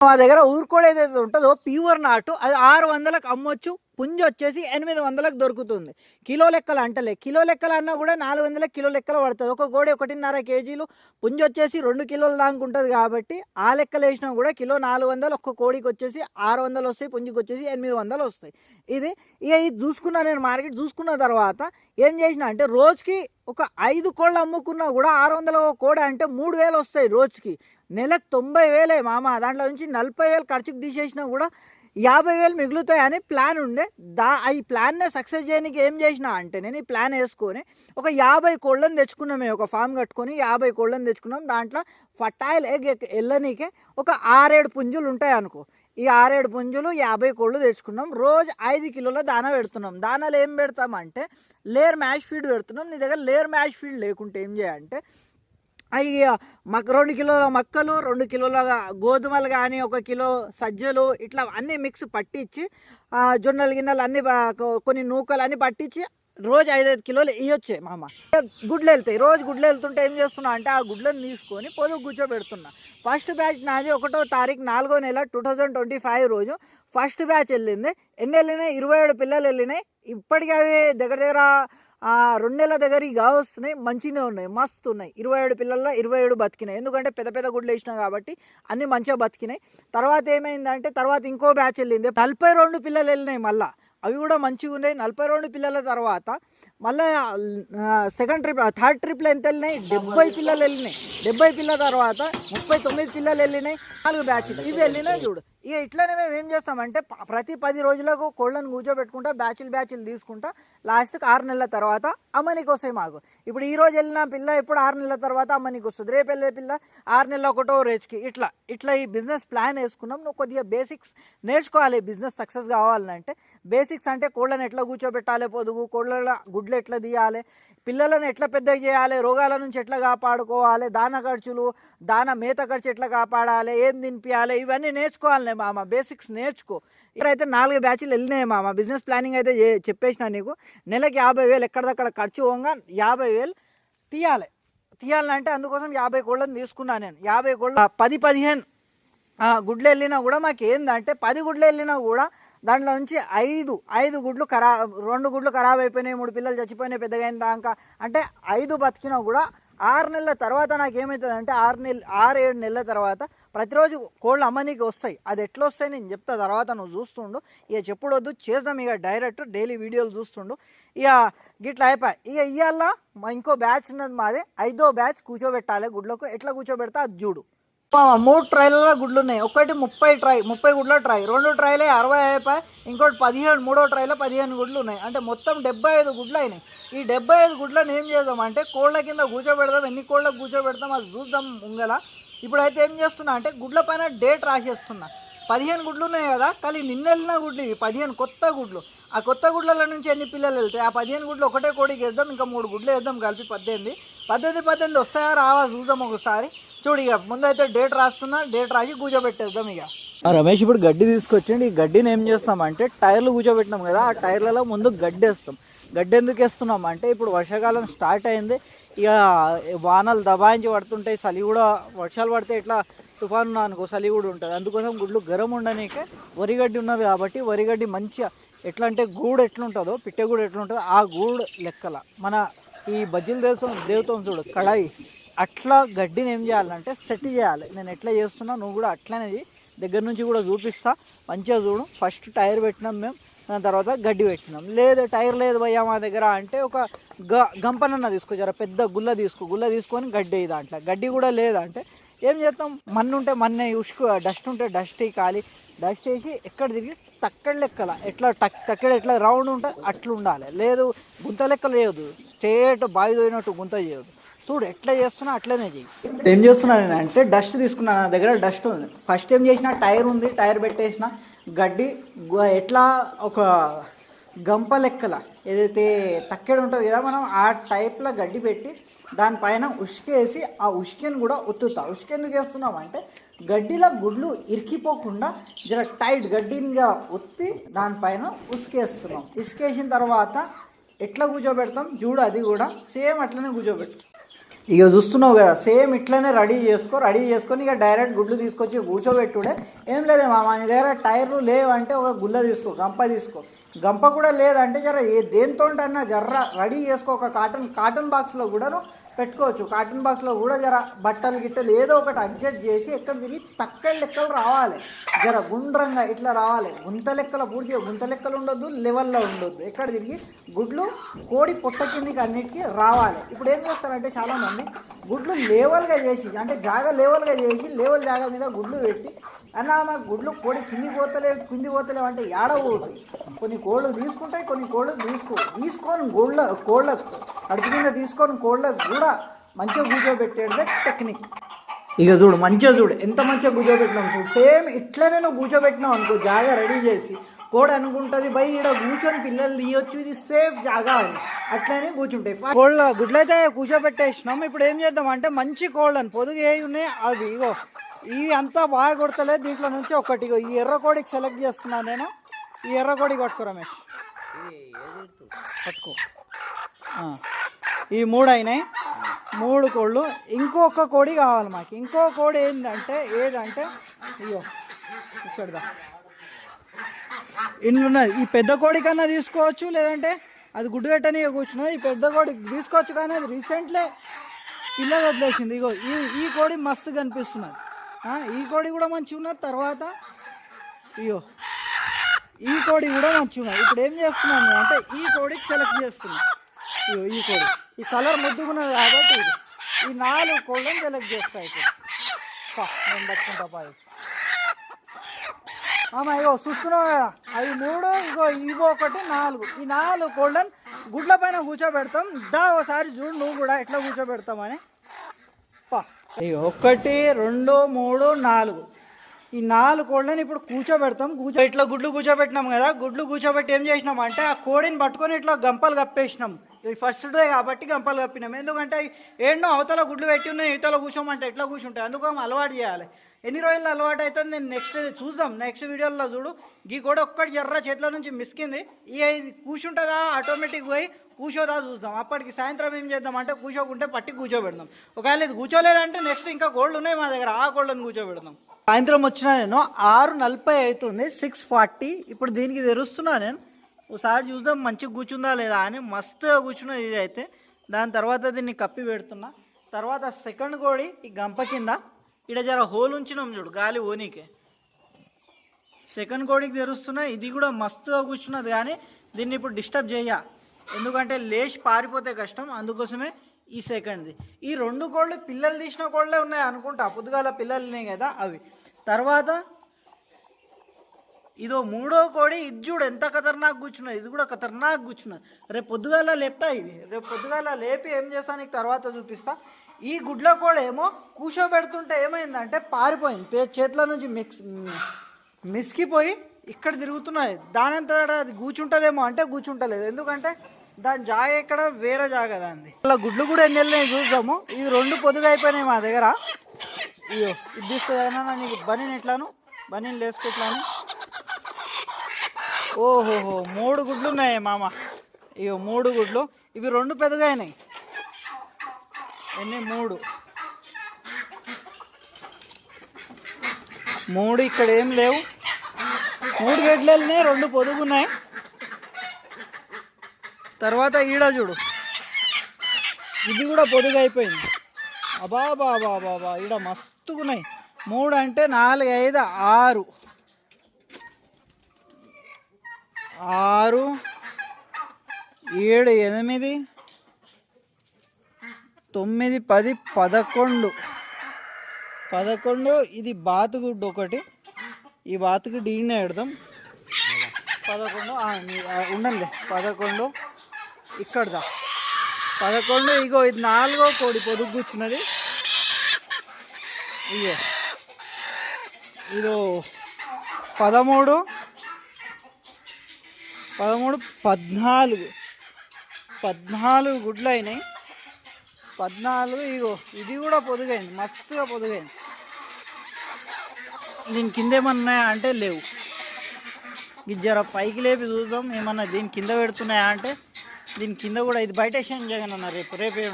మా దగ్గర ఊరుకోడు ఏదైతే ఉంటుందో ప్యూర్ నాటు అది ఆరు వందలకు అమ్మొచ్చు పుంజు వచ్చేసి ఎనిమిది వందలకు దొరుకుతుంది. కిలో లెక్కలు అంటలే. కిలో లెక్కలు అన్నా కూడా నాలుగు వందల కిలో లెక్కలు పడుతుంది ఒక కోడి ఒకటిన్నర కేజీలు పుంజు వచ్చేసి రెండు కిలోల దాకా ఉంటుంది కాబట్టి ఆ లెక్కలు వేసినా కూడా కిలో నాలుగు వందలు ఒక్క కోడికి వచ్చేసి ఆరు వందలు వస్తాయి పుంజుకి వచ్చేసి ఎనిమిది వందలు వస్తాయి. ఇది ఇక ఇది చూసుకున్నా నేను మార్కెట్ చూసుకున్న తర్వాత ఏం చేసిన అంటే రోజుకి ఒక ఐదు కోళ్ళు అమ్ముకున్నా కూడా ఆరు వందల ఒక కోడి అంటే మూడు వేలు వస్తాయి రోజుకి. నెలకు తొంభై వేలే మామ. దాంట్లో నుంచి నలభై వేలు ఖర్చుకు తీసేసినా కూడా యాభై వేలు మిగులుతాయని ప్లాన్ ఉండే. దా ఈ ప్లాన్నే సక్సెస్ చేయడానికి ఏం చేసిన అంటే నేను ఈ ప్లాన్ వేసుకొని ఒక యాభై కోళ్ళని తెచ్చుకున్నాం మేము. ఒక ఫామ్ కట్టుకొని యాభై కోళ్ళని తెచ్చుకున్నాం. దాంట్లో ఫటాయిల్ ఎగ్ ఎల్లనీకే ఒక ఆరేడు పుంజులు ఉంటాయి అనుకో. ఈ ఆరేడు పుంజులు యాభై కోళ్ళు తెచ్చుకున్నాం. రోజు ఐదు కిలోల దానా పెడుతున్నాం. దానాలు ఏం పెడతామంటే లేయర్ మ్యాష్ ఫీడ్ పెడుతున్నాం. నీ దగ్గర లేయర్ మ్యాష్ ఫీడ్ లేకుంటే ఏం చేయాలంటే అవి మక్ రెండు కిలోల మక్కలు రెండు కిలోల గోధుమలు కానీ ఒక కిలో సజ్జలు ఇట్లా అన్నీ మిక్స్ పట్టించి జొన్నలు గిన్నెలు అన్ని కొన్ని నూకలు అన్నీ పట్టించి రోజు ఐదైదు కిలోలు ఇవ్వచ్చే మామ. గుడ్లు వెళ్తాయి. రోజు గుడ్లు వెళ్తుంటే ఏం చేస్తున్నా అంటే ఆ గుడ్లను తీసుకొని పొదుగు కూర్చోబెడుతున్నా. ఫస్ట్ బ్యాచ్ నాది ఒకటో తారీఖు నాలుగో నెల టూ థౌజండ్ ట్వంటీ ఫైవ్ రోజు. ఫస్ట్ బ్యాచ్ వెళ్ళింది. ఎన్ని వెళ్ళినాయి ఇరవై ఏడు పిల్లలు వెళ్ళినాయి. ఇప్పటికీ అవి దగ్గర దగ్గర రెండు నెలల దగ్గర ఇక వస్తున్నాయి మంచిగానే ఉన్నాయి మస్తు ఉన్నాయి. ఇరవై ఏడు పిల్లల్లో ఇరవై ఏడు బతికినాయి. ఎందుకంటే పెద్ద పెద్ద గుడ్లు వేసినా కాబట్టి అన్ని మంచిగా బతికినాయి. తర్వాత ఏమైందంటే తర్వాత ఇంకో బ్యాచ్ వెళ్ళింది. నలభై రెండు పిల్లలు వెళ్ళినాయి మళ్ళా. అవి కూడా మంచిగా ఉన్నాయి. నలభై రెండు పిల్లల తర్వాత మళ్ళీ సెకండ్ ట్రిప్ థర్డ్ ట్రిప్లో ఎంత వెళ్ళినాయి? డెబ్బై పిల్లలు వెళ్ళినాయి. డెబ్బై పిల్లల తర్వాత ముప్పై తొమ్మిది పిల్లలు వెళ్ళినాయి. నాలుగు బ్యాచ్లు. ఇవి వెళ్ళినాయి చూడు. ఇక ఇట్లనే మేము ఏం చేస్తామంటే ప్రతి పది రోజులకు కోళ్ళను కూర్చోబెట్టుకుంటా బ్యాచ్లు బ్యాచ్లు తీసుకుంటా లాస్ట్కి ఆరు నెలల తర్వాత అమ్మనికి వస్తాయి మాకు. ఇప్పుడు ఈ రోజు వెళ్ళిన పిల్ల ఇప్పుడు ఆరు నెలల తర్వాత అమ్మనికి వస్తుంది. రేపు వెళ్ళే పిల్ల ఆరు నెలల ఒకటో రేజ్కి. ఇట్లా ఇట్లా ఈ బిజినెస్ ప్లాన్ వేసుకున్నాం. నువ్వు కొద్దిగా బేసిక్స్ నేర్చుకోవాలి. బిజినెస్ సక్సెస్ కావాలంటే బేసిక్స్ అంటే కోళ్ళని ఎట్లా కూర్చోబెట్టాలి పొదుగు కోళ్ళ గుడ్లు ఎట్లా తీయాలి పిల్లలను ఎట్లా పెద్ద చేయాలి రోగాల నుంచి ఎట్లా కాపాడుకోవాలి దాన ఖర్చులు దాన మేత ఖర్చు ఎట్లా కాపాడాలి ఏం తినిపించాలి ఇవన్నీ నేర్చుకోవాలి మామ. బేసిక్స్ నేర్చుకో. ఇక్కడైతే నాలుగు బ్యాచ్లు వెళ్ళినాయి మామ. బిజినెస్ ప్లానింగ్ అయితే చెప్పేసిన నీకు. నెలకి యాభై వేలు ఎక్కడిదక్కడ ఖర్చు పోగా యాభై వేలు తీయాలి. తీయాలంటే అందుకోసం యాభై కోళ్ళని తీసుకున్నాను నేను. యాభై కోళ్ళ పది పదిహేను గుడ్లు వెళ్ళినా కూడా మాకు ఏంటంటే పది గుడ్లు వెళ్ళినా కూడా దాంట్లో నుంచి ఐదు ఐదు గుడ్లు ఖరా రెండు గుడ్లు ఖరాబ్ అయిపోయినాయి మూడు పిల్లలు చచ్చిపోయినాయి పెద్దగా అయిన దాకా. అంటే ఐదు బతికినా కూడా ఆరు నెలల తర్వాత నాకు ఏమవుతుందంటే ఆరు నెలలు ఆరు ఏడు నెలల తర్వాత ప్రతిరోజు కోళ్ళు అమ్మనీకి వస్తాయి. అది ఎట్లా వస్తాయి నేను చెప్తా. తర్వాత నువ్వు చూస్తుండు. ఇక చెప్పుడొద్దు. చేద్దాం ఇక డైరెక్ట్ డైలీ వీడియోలు చూస్తుండు. ఇక గిట్లా అయిపోయి. ఇక ఇవాళ మా ఇంకో బ్యాచ్ ఉన్నది మాది. ఐదో బ్యాచ్ కూర్చోబెట్టాలి గుడ్లకు. ఎట్లా కూర్చోబెడతా అది చూడు. మూడు ట్రైలలో గుడ్లు ఉన్నాయి ఒకటి ముప్పై ట్రై ముప్పై గుడ్ల ట్రై. రెండు ట్రైలే అరవై అయిపోయి ఇంకోటి పదిహేను మూడో ట్రైలో పదిహేను గుడ్లు ఉన్నాయి అంటే మొత్తం డెబ్బై ఐదు గుడ్లు అయినాయి ఈ డెబ్బై ఐదు గుడ్లను ఏం చేద్దాం అంటే కోళ్ళ కింద కూర్చోబెడదాం. ఎన్ని కోళ్ళకు కూర్చోబెడతాం అది చూద్దాం ముంగల. ఇప్పుడైతే ఏం చేస్తున్నా అంటే గుడ్ల పైన డేట్ రాసేస్తున్నా. పదిహేను గుడ్లు ఉన్నాయి కదా కానీ నిన్న వెళ్ళిన గుడ్లు ఇవి. పదిహేను కొత్త గుడ్లు. ఆ కొత్త గుడ్ల నుంచి ఎన్ని పిల్లలు వెళ్తాయి? ఆ పదిహేను గుడ్లు ఒకటే కోడికి వేద్దాం ఇంకా మూడు గుడ్లు వేద్దాం కలిపి పద్దెనిమిది. పద్దెనిమిది పద్దెనిమిది వస్తాయా? రావా చూద్దాం ఒకసారి. చూడు ఇక ముందైతే డేట్ రాస్తున్నా డేట్ రాసి కూర్చోబెట్టేద్దాం ఇక. రమేష్ ఇప్పుడు గడ్డి తీసుకొచ్చిండి. ఈ గడ్డిని ఏం చేస్తామంటే టైర్లు కూర్చోబెట్టినాం కదా ఆ టైర్లలో ముందు గడ్డి వేస్తాం. గడ్డి ఎందుకు వేస్తున్నాం అంటే ఇప్పుడు వర్షాకాలం స్టార్ట్ అయింది. ఇక వానలు దబాయించి పడుతుంటాయి చలి కూడా వర్షాలు పడితే ఇట్లా తుఫాను అనుకో చలి కూడా ఉంటుంది. అందుకోసం గుడ్లు గరం ఉండనీకే వరిగడ్డి ఉన్నది కాబట్టి వరిగడ్డి మంచిగా ఎట్లా అంటే గూడు ఎట్లుంటుందో పిట్టెగూడు ఎట్లుంటుందో ఆ గూడు లెక్కల. మన ఈ బజ్జీలు దేవతం దేవతం చూడు కడాయి. అట్లా గడ్డిని ఏం చేయాలంటే సెట్ చేయాలి. నేను ఎట్లా చేస్తున్నా నువ్వు కూడా అట్లనే దగ్గర నుంచి కూడా చూపిస్తా. మంచిగా చూడు. ఫస్ట్ టైర్ పెట్టినాం మేము. దాని తర్వాత గడ్డి పెట్టినాం. లేదు టైర్ లేదు భయ్యా మా దగ్గర అంటే ఒక గ గంపనన్న తీసుకో పెద్ద గుల్ల తీసుకో గుల్ల తీసుకొని గడ్డి దాంట్లో. గడ్డి కూడా లేదంటే ఏం చేస్తాం? మన్ను ఉంటే మన్నే ఉష్కు డస్ట్ ఉంటే డస్ట్ కాలి. డస్ట్ వేసి ఎక్కడ తిరిగి తక్కడ లెక్కల. ఎట్లా టక్ తక్కడ ఎట్లా రౌండ్ ఉంటుంది అట్లా ఉండాలి. లేదు గుంత లెక్కలు లేదు స్ట్రేట్ బావి పోయినట్టు గుంత చేయదు చూడు ఎట్లా చేస్తున్నా అట్లనే చెయ్యి. ఏం చేస్తున్నాను నేను అంటే డస్ట్ తీసుకున్నాను నా దగ్గర డస్ట్ ఉంది. ఫస్ట్ ఏం చేసిన టైర్ ఉంది టైర్ పెట్టేసిన. గడ్డి ఎట్లా ఒక గంప లెక్కల ఏదైతే తక్కెడు ఉంటుంది కదా మనం ఆ టైప్లో గడ్డి పెట్టి దానిపైన ఉష్కేసి ఆ ఉష్కెని కూడా ఉత్తుతా ఉష్క ఎందుకు వేస్తున్నాం అంటే గడ్డిలో గుడ్లు ఇరికిపోకుండా జర టైట్ గడ్డిని ఉత్తి ఒత్తి దానిపైన ఉసుకేస్తున్నాం ఉసుకేసిన తర్వాత ఎట్లా కూర్చోబెడతాం? చూడు అది కూడా సేమ్ అట్లనే కూర్చోబెట్టు ఇక చూస్తున్నావు కదా సేమ్ ఇట్లనే రెడీ చేసుకో రెడీ చేసుకొని ఇక డైరెక్ట్ గుడ్లు తీసుకొచ్చి కూర్చోబెట్టుడే. ఏం లేదే మా నీ దగ్గర టైర్లు లేవంటే ఒక గుల్ల తీసుకో గంప తీసుకో. గంప కూడా లేదంటే జర ఏ దేంతో అన్నా జర్ర రెడీ చేసుకో ఒక కాటన్ కాటన్ బాక్స్లో కూడాను పెట్టుకోవచ్చు. కాటన్ బాక్స్లో కూడా జర బట్టలు గిట్టలు ఏదో ఒకటి అడ్జస్ట్ చేసి ఎక్కడ తిరిగి తక్కువ లెక్కలు రావాలి. జర గుండ్రంగా ఇట్లా రావాలి. గుంత లెక్కల పూర్తిగా గుంత లెక్కలు ఉండొద్దు లెవెల్లో ఉండొద్దు. ఎక్కడ తిరిగి గుడ్లు కోడి పొట్ట కిందికి అన్నిటికీ రావాలి. ఇప్పుడు ఏం చేస్తారంటే చాలామంది గుడ్లు లేవల్గా చేసి అంటే జాగా లేవల్గా చేసి లేవల్ జాగా మీద గుడ్లు పెట్టి అన్న మా గుడ్లు కోడి కింది పోతలేవు కింది పోతలేవు అంటే ఏడ పోతాయి కొన్ని కోళ్ళు తీసుకుంటాయి కొన్ని కోళ్ళు తీసుకో తీసుకొని గోళ్ళ కోళ్ళకు అడుగు కింద తీసుకొని కోళ్ళకు కూడా మంచిగా కూర్చోబెట్టేదే టెక్నిక్ ఇక చూడు మంచిగా చూడు ఎంత మంచిగా కూర్చోబెట్టినాం చూడు. సేమ్ ఇట్లనే నువ్వు కూర్చోబెట్టినావు అనుకో జాగా రెడీ చేసి కోడి అనుకుంటుంది బై ఇక్కడ కూర్చొని పిల్లలు తీయొచ్చు ఇది సేఫ్ జాగా అని అట్లనే కూర్చుంటాయి కోళ్ళ గుడ్లైతే కూర్చోబెట్టేసినాం ఇప్పుడు ఏం చేద్దాం అంటే మంచి కోళ్ళని పొదుగు ఏ ఉన్నాయి అవి ఇగో ఇవి అంతా బాగా కొడతలేదు దీంట్లో నుంచి ఒకటి ఇగో ఈ ఎర్ర కోడికి సెలెక్ట్ చేస్తున్నాను నేను. ఈ ఎర్ర కోడికి పట్టుకో రమేష్. పట్టుకో. ఆ. ఈ మూడు అయినాయి. మూడు కోళ్ళు. ఇంకొక కోడి కావాలి మాకు. ఇంకో కోడి ఏంటంటే ఏదంటే అయ్యో ఇక్కడదా. ఇన్నున్నది ఈ పెద్ద కోడి కన్నా తీసుకోవచ్చు లేదంటే అది గుడ్డు పెట్టని కూర్చున్నది ఈ పెద్ద కోడి తీసుకోవచ్చు కానీ అది రీసెంట్లే పిల్లలు వదిలేసింది. ఇగో ఈ ఈ కోడి మస్తు కనిపిస్తున్నది. ఈ కోడి కూడా మంచిగా ఉన్నది. తర్వాత ఇగో ఈ కోడి కూడా మంచిగా ఉన్నది. ఇప్పుడు ఏం చేస్తున్నాము అంటే ఈ కోడికి సెలెక్ట్ చేస్తున్నాం. ఇగో ఈ కోడి. ఈ కలర్ ముద్దుకున్నది కాబట్టి ఈ నాలుగు కోళ్ళని సెలెక్ట్ చేస్తాయి నేను పట్టుకుంటా పాయి ఆమె ఇగో చూస్తున్నావు కదా? అవి మూడు ఇగో ఇగో ఒకటి నాలుగు. ఈ నాలుగు కోళ్ళని గుడ్ల పైన కూర్చోబెడతాం. దా ఒకసారి చూడు నువ్వు కూడా ఎట్లా కూర్చోబెడతామని పా. ఇగో ఒకటి రెండు మూడు నాలుగు. ఈ నాలుగు కోళ్ళని ఇప్పుడు కూర్చోబెడతాం. కూర్చో ఇట్లా గుడ్లు కూర్చోబెట్టినాం కదా గుడ్లు కూర్చోబెట్టి ఏం చేసినాం అంటే ఆ కోడిని పట్టుకొని ఇట్లా గంపలు కప్పేసినాం. ఇది ఫస్ట్ డే కాబట్టి గంపలు కప్పినాం. ఎందుకంటే ఏంటో అవతల గుడ్లు పెట్టి ఉన్నాయి ఇవతల కూర్చోమంటే ఎట్లా కూర్చుంటాయి? అందుకు అలవాటు చేయాలి. ఎన్ని రోజులు అలవాటు అవుతుంది? నేను నెక్స్ట్ చూద్దాం. నెక్స్ట్ వీడియోలో చూడు. గీ కూడా ఒక్కటి ఎర్ర చేతిలో నుంచి మిస్కింది. ఈ ఇది కూర్చుంటుందా? ఆటోమేటిక్ పోయి కూర్చోదా చూద్దాం. అప్పటికి సాయంత్రం ఏం చేద్దాం అంటే కూర్చోకుంటే పట్టి కూర్చోబెడదాం. ఒకవేళ ఇది కూర్చోలేదంటే నెక్స్ట్ ఇంకా కోళ్ళు ఉన్నాయి మా దగ్గర. ఆ కోళ్ళని కూర్చోబెడదాం. సాయంత్రం వచ్చిన నేను ఆరు నలభై అవుతుంది సిక్స్ ఫార్టీ ఇప్పుడు దీనికి తెరుస్తున్నా నేను. ఒకసారి చూద్దాం మంచిగా కూర్చుందా లేదా అని. మస్తుగా కూర్చున్నది ఇది అయితే దాని తర్వాత దీన్ని కప్పి పెడుతున్నా. తర్వాత సెకండ్ కోడి ఈ గంప కింద ఇక్కడ జర హోల్ ఉంచినాం చూడు గాలి ఓనికి. సెకండ్ కోడికి తెరుస్తున్నా. ఇది కూడా మస్తుగా కూర్చున్నది కానీ దీన్ని ఇప్పుడు డిస్టర్బ్ చేయ. ఎందుకంటే లేచి పారిపోతే కష్టం అందుకోసమే ఈ సెకండ్ది ఈ రెండు కోళ్ళు పిల్లలు తీసిన కోళ్ళే ఉన్నాయి అనుకుంటా. పొద్దుగాల పిల్లలు ఉన్నాయి కదా అవి. తర్వాత ఇదో మూడో కోడి ఇది చూడు ఎంత ఖతర్నాక్ కూర్చున్నది ఇది కూడా ఖతర్నాక్ కూర్చున్నది. రేపు పొద్దుగాల లేపుతా ఇవి రేపు పొద్దుగాల లేపి ఏం చేస్తాను నీకు తర్వాత చూపిస్తా. ఈ గుడ్ల కోడి ఏమో కూర్చోబెడుతుంటే ఏమైందంటే పారిపోయింది. పే- చేతిలో నుంచి మిక్స్ మిస్కిపోయి ఇక్కడ తిరుగుతున్నాయి. దానంత అది కూర్చుంటుందేమో అంటే కూర్చుంటలేదు ఎందుకంటే దాని జాగ ఎక్కడ వేరే జాగ దాన్ని అలా గుడ్లు కూడా ఎన్ని వెళ్ళినాయి చూద్దాము. ఇవి రెండు పొద్దుగా అయిపోయినాయి మా దగ్గర. ఇయ్యో ఇది తీసుకుందా నీకు బనీన్ ఎట్లాను? బనీన్ లేసుకో ఎట్లాను? ఓహోహో మూడు గుడ్లు ఉన్నాయి మామ. ఇయో మూడు గుడ్లు. ఇవి రెండు పెద్దగా అయినాయి. ఎన్ని? మూడు. మూడు ఇక్కడ ఏం లేవు. మూడు గడ్లు వెళ్ళినాయి రెండు పొదుగున్నాయి తర్వాత ఈడ చూడు. ఇది కూడా పొదుగు అయిపోయింది. అబా బాబా బాబా ఇక్కడ మస్తుగున్నాయి. మూడు అంటే నాలుగు ఐదు ఆరు. ఆరు ఏడు ఎనిమిది తొమ్మిది పది పదకొండు. పదకొండు ఇది బాతుగుడ్డు ఒకటి. ఈ బాతుగుడ్డు ఈయన పెడదాం. పదకొండు ఉండండి. పదకొండు ఇక్కడదా? పదకొండు ఇగో ఇది నాలుగో కోడి పొదుగు కూర్చున్నది. ఇగో ఇదో పదమూడు పదమూడు పద్నాలుగు. పద్నాలుగు గుడ్లు అయినాయి పద్నాలుగు ఇగో ఇది కూడా పొదుగైంది మస్తుగా పొదుగైంది. దీని కింద ఏమన్నా ఉన్నాయా అంటే లేవు. ఇది జర పైకి లేపి చూద్దాం ఏమన్నా దీని కింద పెడుతున్నాయా అంటే దీని కింద కూడా ఇది బయట వేసాను జగన్ అన్న రేపు రేపే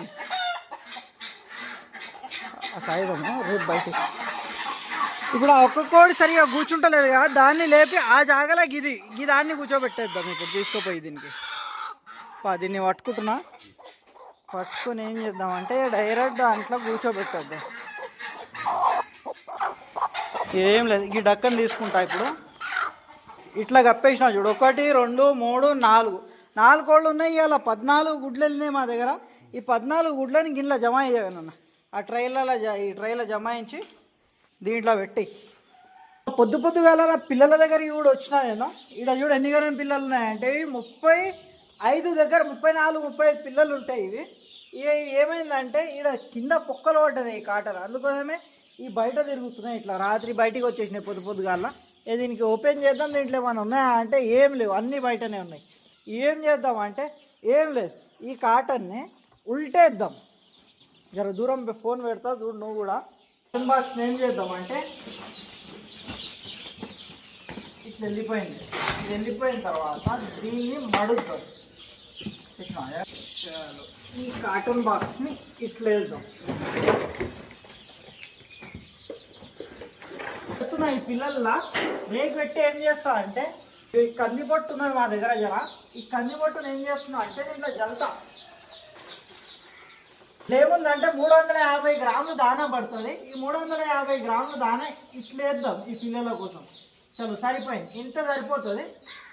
ఆ కాగితము? రేపు బయట. ఇప్పుడు ఒక్క కోడి సరిగా కూర్చుంటలేదు కదా దాన్ని లేపి ఆ జాగలా గిది గిదాన్ని కూర్చోబెట్టేద్దాం ఇప్పుడు తీసుకుపోయి దీనికి. పా దీన్ని పట్టుకుంటున్నా. పట్టుకొని ఏం చేద్దామంటే డైరెక్ట్ దాంట్లో కూర్చోబెట్టేద్దాం. ఏం లేదు ఈ డక్కని తీసుకుంటా ఇప్పుడు. ఇట్లా కప్పేసిన చూడు ఒకటి రెండు మూడు నాలుగు. నాలుగు కోళ్ళు ఉన్నాయి ఇవాళ పద్నాలుగు గుడ్లు వెళ్ళినాయి మా దగ్గర. ఈ పద్నాలుగు గుడ్లని గిన్నెలో జమ అయ్యాను ఆ ట్రైలలో జ ఈ ట్రైలో జమాయించి దీంట్లో పెట్టి. పొద్దు పొద్దుగాల నా పిల్లల దగ్గరికి కూడా వచ్చిన నేను. ఇక్కడ చూడు ఎన్ని గరం పిల్లలు ఉన్నాయంటే ముప్పై ఐదు దగ్గర ముప్పై నాలుగు ముప్పై ఐదు పిల్లలు ఉంటాయి ఇవి. ఇవి ఏమైందంటే ఇక్కడ కింద పొక్కలు పడ్డది ఈ కాటలు. అందుకోసమే ఈ బయట తిరుగుతున్నాయి ఇట్లా. రాత్రి బయటికి వచ్చేసినాయి పొద్దు పొద్దుగాల ఏ దీనికి ఓపెన్ చేద్దాం దీంట్లో ఏమైనా ఉన్నాయా అంటే ఏం లేవు. అన్నీ బయటనే ఉన్నాయి. ఏం చేద్దాం అంటే ఏం లేదు. ఈ కాటన్ని ఉల్టేద్దాం. జర దూరం ఫోన్ పెడతా చూడు నువ్వు కూడా. ఫోన్ బాక్స్ ఏం చేద్దాం అంటే ఇట్లా వెళ్ళిపోయింది. వెళ్ళిపోయిన తర్వాత దీన్ని మడుద్దాం. ఈ కాటన్ బాక్స్ని ఇట్లా వేద్దాం. చెప్తున్నా ఈ పిల్లల్లా రేకు పెట్టి ఏం చేస్తా అంటే ఈ కంది పొట్టు ఉన్నది మా దగ్గర జర. ఈ కంది పొట్టును ఏం చేస్తున్నా అంటే దీంట్లో జల్తా. లేముందంటే మూడు వందల యాభై గ్రాములు దానా పడుతుంది. ఈ మూడు వందల యాభై గ్రాములు దానా ఇట్లేద్దాం ఈ పిల్లల కోసం. చలో సరిపోయింది. ఇంత సరిపోతుంది.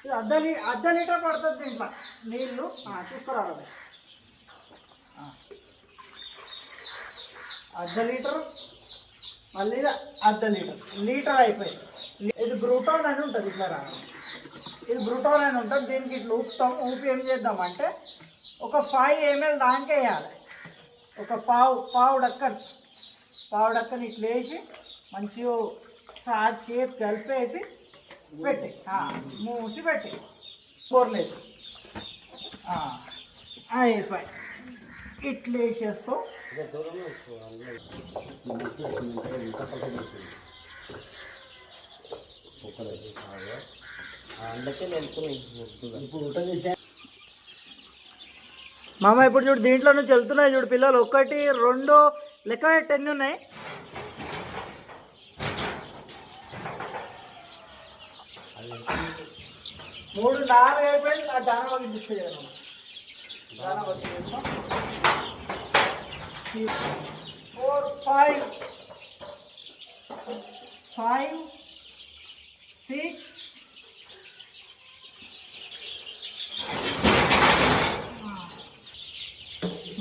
ఇది అర్ధ లీ అర్ధ లీటర్ పడుతుంది దీంట్లో. నీళ్ళు తీసుకురావాలి. అర్ధ లీటర్ మళ్ళీ అర్ధ లీటర్. లీటర్ అయిపోయింది. ఇది బ్రూటాన్ అని ఉంటుంది ఇట్లా రా ఇది బ్రూటాన్ అని ఉంటుంది. దీనికి ఇట్లా ఊపుతాం ఊపి ఏం చేద్దామంటే ఒక ఫైవ్ ఎంఎల్ దానికే వేయాలి. ఒక పావు పావు డక్కన్ పావు డక్కన్ ఇట్లా వేసి మంచిగా సార్ చేతి కలిపేసి పెట్టి ఆ, మూసి పెట్టి బోర్లేసి ఆ, అయిపోయి. ఇట్లా వేసేస్తాం. మామ ఇప్పుడు చూడు దీంట్లో నుంచి వెళ్తున్నాయి చూడు పిల్లలు. ఒకటి రెండు లెక్క టెన్ ఉన్నాయి. మూడు నాలుగు అయిపోయింది. ఆ దాన వాళ్ళు తీసుకెళ్ళాను. దాన ఫోర్ ఫైవ్ ఫైవ్ సిక్స్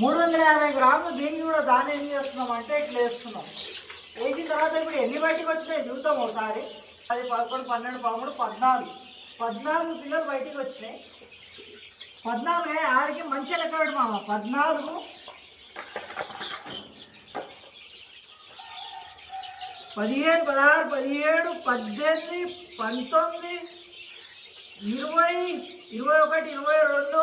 మూడు వందల యాభై గ్రాములు దీన్ని కూడా దాన్ని ఏం చేస్తున్నాం అంటే ఇట్లా వేస్తున్నాం. వేసిన తర్వాత ఇప్పుడు ఎన్ని బయటికి వచ్చినాయి చూద్దాం ఒకసారి. అది పదకొండు పన్నెండు పదమూడు పద్నాలుగు. పద్నాలుగు పిల్లలు బయటికి వచ్చినాయి. పద్నాలుగు ఆడికి మంచిగా లెక్క పెట్టు మామ. పద్నాలుగు. పదిహేను పదహారు పదిహేడు పద్దెనిమిది పంతొమ్మిది ఇరవై ఇరవై ఒకటి ఇరవై రెండు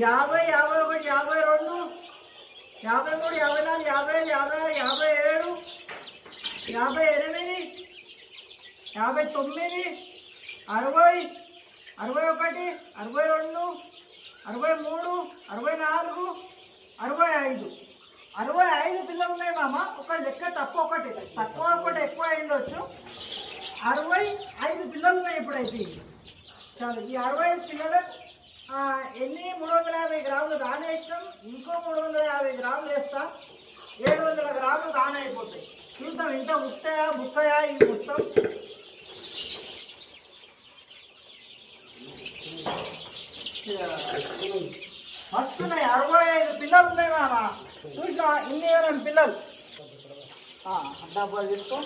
యాభై యాభై ఒకటి యాభై రెండు యాభై మూడు యాభై నాలుగు యాభై ఐదు యాభై ఆరు యాభై ఏడు యాభై ఎనిమిది యాభై తొమ్మిది అరవై అరవై ఒకటి అరవై రెండు అరవై మూడు అరవై నాలుగు అరవై ఐదు. అరవై ఐదు పిల్లలు ఉన్నాయి మామ ఒక లెక్క తక్కువ ఒకటి. తక్కువ ఒకటి ఎక్కువ అయిండొచ్చు అరవై ఐదు పిల్లలు ఉన్నాయి ఇప్పుడైతే. చాలు ఈ అరవై ఐదు పిల్లలు ఎన్ని మూడు వందల యాభై గ్రాములు దాన వేసినాం ఇంకో మూడు వందల యాభై గ్రాములు వేస్తాం. ఏడు వందల గ్రాములు దాన అయిపోతాయి. చూద్దాం ఇంత ముక్తాయా ముక్కయా ఈ మొత్తం? వస్తున్నాయి అరవై ఐదు పిల్లలు ఉన్నాయి మామ చూసా ఇన్ని పిల్లలు. ఆ, తీసుకో.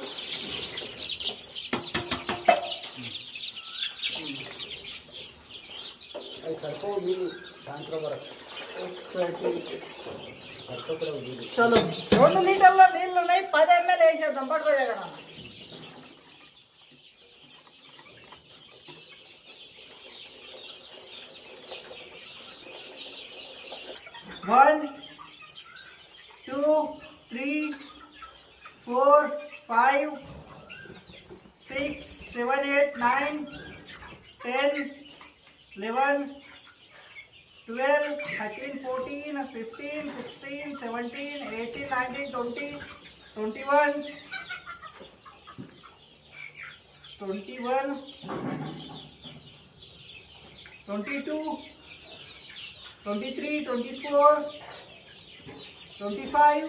చలో. రెండు లీటర్ల నీళ్ళు ఎంఎల్ ఉన్నాయి పది ఎంఎల్ వేసేద్దాం పట్టుకో జగన్ అన్న one two three four five six seven eight nine ten eleven, twelve, thirteen, fourteen, fifteen, sixteen, seventeen, eighteen, nineteen, twenty twenty one twenty one, twenty two, twenty three, twenty four, twenty five,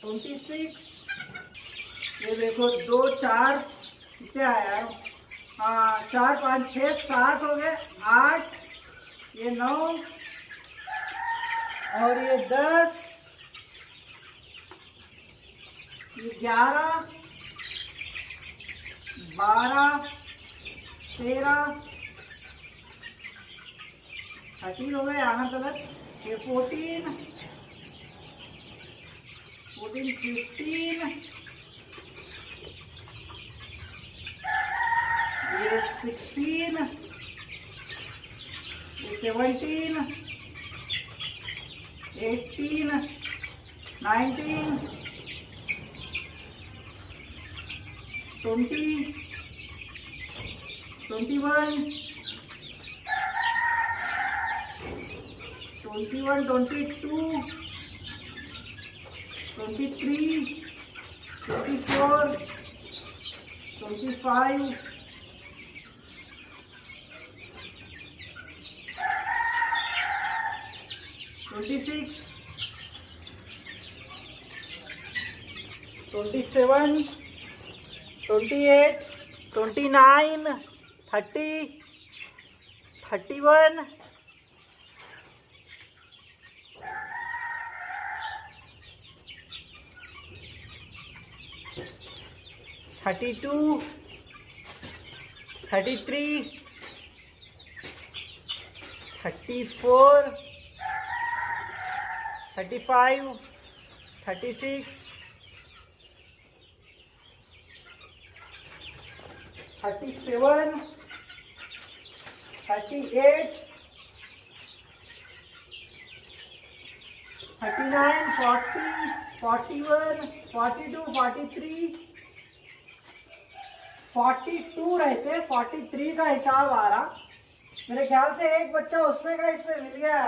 twenty six. ये देखो, दो चार, क्या है यार? चार, पाँच छः सात हो गए, आठ, ये नौ, और ये दस, ये ग्यारह, बारह, तेरह थर्टीन हो गए यहाँ तक ये fourteen fourteen fifteen Here's 16. This Twenty-one. Twenty-two. Twenty-three. Twenty-four. Twenty-five. Twenty six twenty seven twenty eight twenty nine thirty thirty one thirty two thirty three thirty four thirty five thirty six thirty seven thirty eight thirty nine forty forty one forty two forty three forty two रहते forty three का हिसाब आ रहा। मेरे ख्याल से एक बच्चा उसमें का इसमें मिल गया।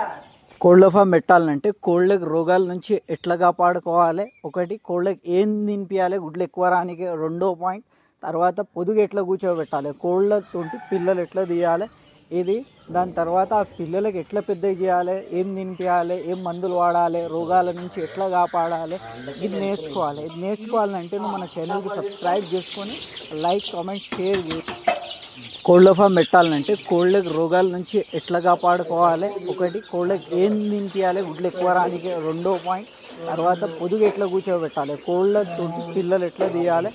కోళ్ళ ఫామ్ పెట్టాలంటే కోళ్ళకి రోగాల నుంచి ఎట్లా కాపాడుకోవాలి? ఒకటి కోళ్ళకి ఏం తినిపించాలి గుడ్లు ఎక్కువ రానికి రెండో పాయింట్. తర్వాత పొదుగు ఎట్లా కూర్చోబెట్టాలి? కోళ్ళతోటి పిల్లలు ఎట్లా తీయాలి? ఇది దాని తర్వాత ఆ పిల్లలకి ఎట్లా పెద్ద చేయాలి? ఏం తినిపించాలి ఏం మందులు వాడాలి? రోగాల నుంచి ఎట్లా కాపాడాలి? ఇది నేర్చుకోవాలి. ఇది నేర్చుకోవాలంటే నువ్వు మన ఛానల్కి సబ్స్క్రైబ్ చేసుకొని లైక్ కామెంట్ షేర్ చేసి కోళ్ళ ఫామ్ పెట్టాలంటే కోళ్ళకి రోగాల నుంచి ఎట్లా కాపాడుకోవాలి ఒకటి కోళ్ళకి ఏం తినిపించాలి గుడ్లు ఎక్కువ రానికి రెండో పాయింట్. తర్వాత పొదుగు ఎట్లా కూర్చోబెట్టాలి? కోళ్ళతో పిల్లలు ఎట్లా తీయాలి?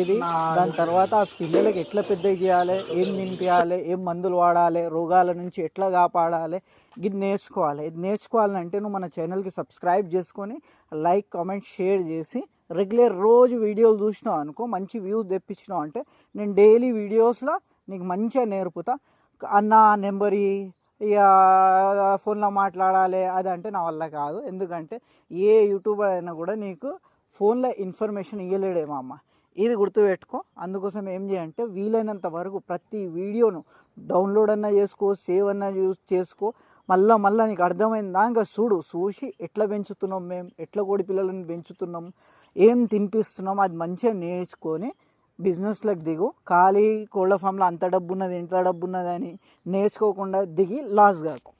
ఇది దాని తర్వాత ఆ పిల్లలకి ఎట్లా పెద్ద చేయాలి? ఏం తినిపించాలి ఏం మందులు వాడాలి? రోగాల నుంచి ఎట్లా కాపాడాలి? ఇది నేర్చుకోవాలి. ఇది నేర్చుకోవాలంటే నువ్వు మన ఛానల్కి సబ్స్క్రైబ్ చేసుకొని లైక్ కామెంట్ షేర్ చేసి రెగ్యులర్ రోజు వీడియోలు చూసినావు అనుకో మంచి వ్యూస్ తెప్పించినావు అంటే నేను డైలీ వీడియోస్లో నీకు మంచిగా నేర్పుతా. అన్న నెంబర్ ఇక ఫోన్లో మాట్లాడాలి అది అంటే నా వల్ల కాదు. ఎందుకంటే ఏ యూట్యూబర్ అయినా కూడా నీకు ఫోన్లో ఇన్ఫర్మేషన్ ఇవ్వలేడేమో అమ్మ ఇది గుర్తుపెట్టుకో. అందుకోసం ఏం చేయంటే వీలైనంత వరకు ప్రతి వీడియోను డౌన్లోడ్ అన్నా చేసుకో సేవ్ అన్నా యూస్ చేసుకో. మళ్ళీ మళ్ళీ నీకు అర్థమైన దాకా చూడు. చూసి ఎట్లా పెంచుతున్నాం మేము ఎట్లా కోడి పిల్లలను పెంచుతున్నాం? ఏం తినిపిస్తున్నాం? అది మంచిగా నేర్చుకొని బిజినెస్లకు దిగు. ఖాళీ కోళ్ళ ఫామ్లో అంత డబ్బు ఉన్నది ఇంత డబ్బు ఉన్నది అని నేర్చుకోకుండా దిగి లాస్ కాకు